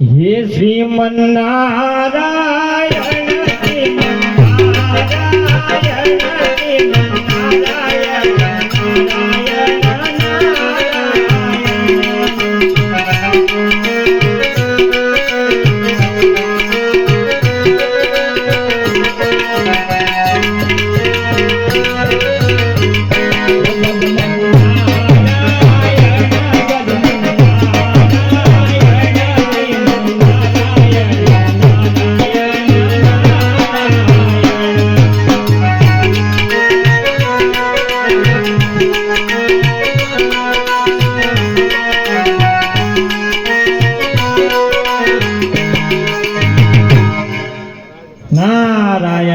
હે શ્રીમન્નારાયણ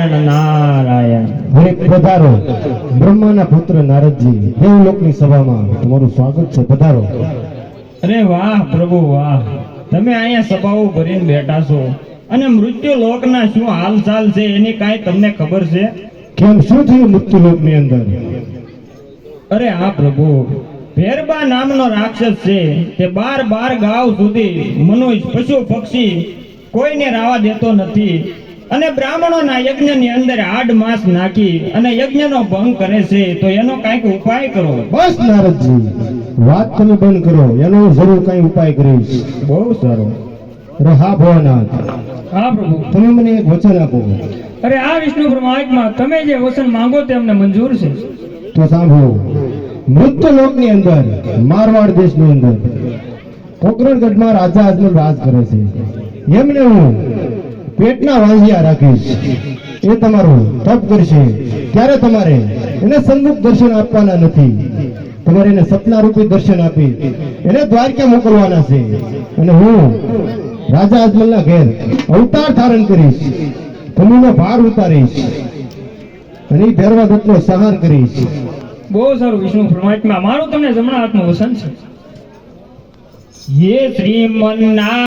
નારાયણ નારાયણ. હવે પધારો. બ્રહ્માના પુત્ર નારદજી દેવલોકની સભામાં તમારું સ્વાગત છે પધારો. અરે વાહ પ્રભુ વાહ. તમે અહીંયા સભાઓ ભરીને બેઠા છો. અને મૃત્યુ લોકના શું હાલચાલ છે એની કાંઈ તમને ખબર છે? કેમ શું થયું મૃત્યુલોકની અંદર? અરે હા પ્રભુ. ભેરબા નામનો રાક્ષસ છે. તે બાર બાર ગાવ સુધી મનુષ્ય પશુ પક્ષી કોઈને રાવા દેતો નથી. અને બ્રાહ્મણોના યજ્ઞની અંદર આડ માસ નાખી અને યજ્ઞનો ભંગ કરે છે તો એનો કંઈક ઉપાય કરો. બસ નારદજી વાત તમે બંધ કરો એનો જરૂર કઈ ઉપાય કરીશ બહુ સારો. હા ભોળાનાથ હા પ્રભુ. તમે મને એક વચન આપો. અરે આ વિષ્ણુ પ્રમાણમાં તમે જે વચન માંગો તે અમને મંજૂર છે. તો સાંભળો મૃત્યુલોકની અંદર મારવાડ દેશની અંદર કોકરણગઢમાં રાજા અજમલ રાજ કરે છે. એમને હું પેટના વાંઝિયા રાખીશ. એ તમારું તપ કરશે. ત્યારે તમારે એને સન્મુખ દર્શન આપવાના નથી. તમારે એને સપના રૂપી દર્શન આપી એને દ્વારકા મોકલવાના છે. અને હું રાજા અજમલના ઘેર અવતાર ધારણ કરીશ. કમીનો ભાર ઉતારીશ. અને ભેરવા દત્તનો સહાર કરીશ. બહુ સારું વિષ્ણુ પરમાત્મા. મારું તમને જમણા હાથનું વસન છે. હે શ્રીમન્ના